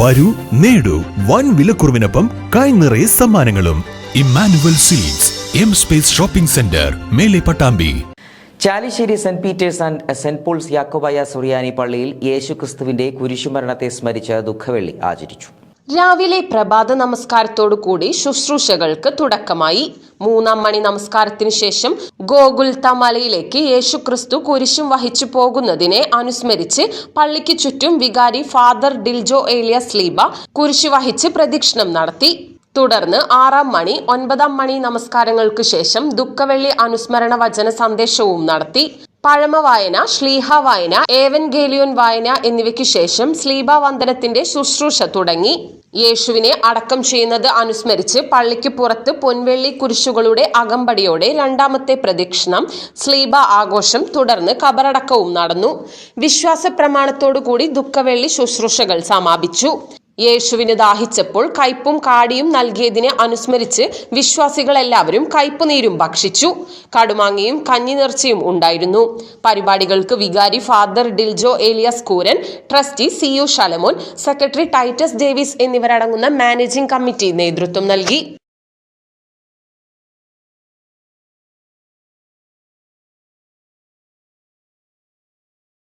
വരൂ നേടൂ. വൻ വിലക്കുറവിനൊപ്പം കൈ നിറയെ സമ്മാനങ്ങളും. Emmanuel seeds M space shopping centre മേലെ Pattambi. Chalissery saint Peter's and saint Paul's Yakobaya Suriyani പള്ളിയിൽ യേശുക്രിസ്തുവിന്റെ കുരിശുമരണത്തെ സ്മരിച്ച് ദുഃഖവെള്ളി ആചരിച്ചു. രാവിലെ പ്രഭാത നമസ്കാരത്തോടു കൂടി ശുശ്രൂഷകൾക്ക് തുടക്കമായി. മൂന്നാം മണി നമസ്കാരത്തിന് ശേഷം ഗോകുൽത്ത മലയിലേക്ക് യേശുക്രിസ്തു കുരിശും വഹിച്ചു പോകുന്നതിനെ അനുസ്മരിച്ച് പള്ളിക്ക് ചുറ്റും വികാരി ഫാദർ ഡിൽജോ ഏലിയസ് ലീബ കുരിശു വഹിച്ച് പ്രദക്ഷിണം നടത്തി. തുടർന്ന് ആറാം മണി ഒൻപതാം മണി നമസ്കാരങ്ങൾക്ക് ശേഷം ദുഃഖവെള്ളി അനുസ്മരണ വചന സന്ദേശവും നടത്തി. പഴമ വായന ശ്ലീഹ വായന ഏവൻഗേലിയോൻ വായന എന്നിവയ്ക്ക് ശേഷം സ്ലീബ വന്ദനത്തിന്റെ ശുശ്രൂഷ തുടങ്ങി. യേശുവിനെ അടക്കം ചെയ്യുന്നത് അനുസ്മരിച്ച് പള്ളിക്ക് പുറത്ത് പൊൻവെള്ളി കുരിശുകളുടെ അകമ്പടിയോടെ രണ്ടാമത്തെ പ്രദക്ഷിണം സ്ലീബ ആഘോഷം തുടർന്ന് കബറടക്കവും നടന്നു. വിശ്വാസ പ്രമാണത്തോടുകൂടി ദുഃഖവെള്ളി ശുശ്രൂഷകൾ സമാപിച്ചു. യേശുവിന് ദാഹിച്ചപ്പോൾ കയ്പും കാടിയും നൽകിയതിനെ അനുസ്മരിച്ച് വിശ്വാസികളെല്ലാവരും കയ്പുനീരും ഭക്ഷിച്ചു. കടുമാങ്ങയും കഞ്ഞി നേർച്ചയും ഉണ്ടായിരുന്നു. പരിപാടികൾക്ക് വികാരി father Diljo Elias Kooran trustee C U Shalamon secretary Titus Davis എന്നിവരടങ്ങുന്ന മാനേജിംഗ് കമ്മിറ്റി നേതൃത്വം നൽകി.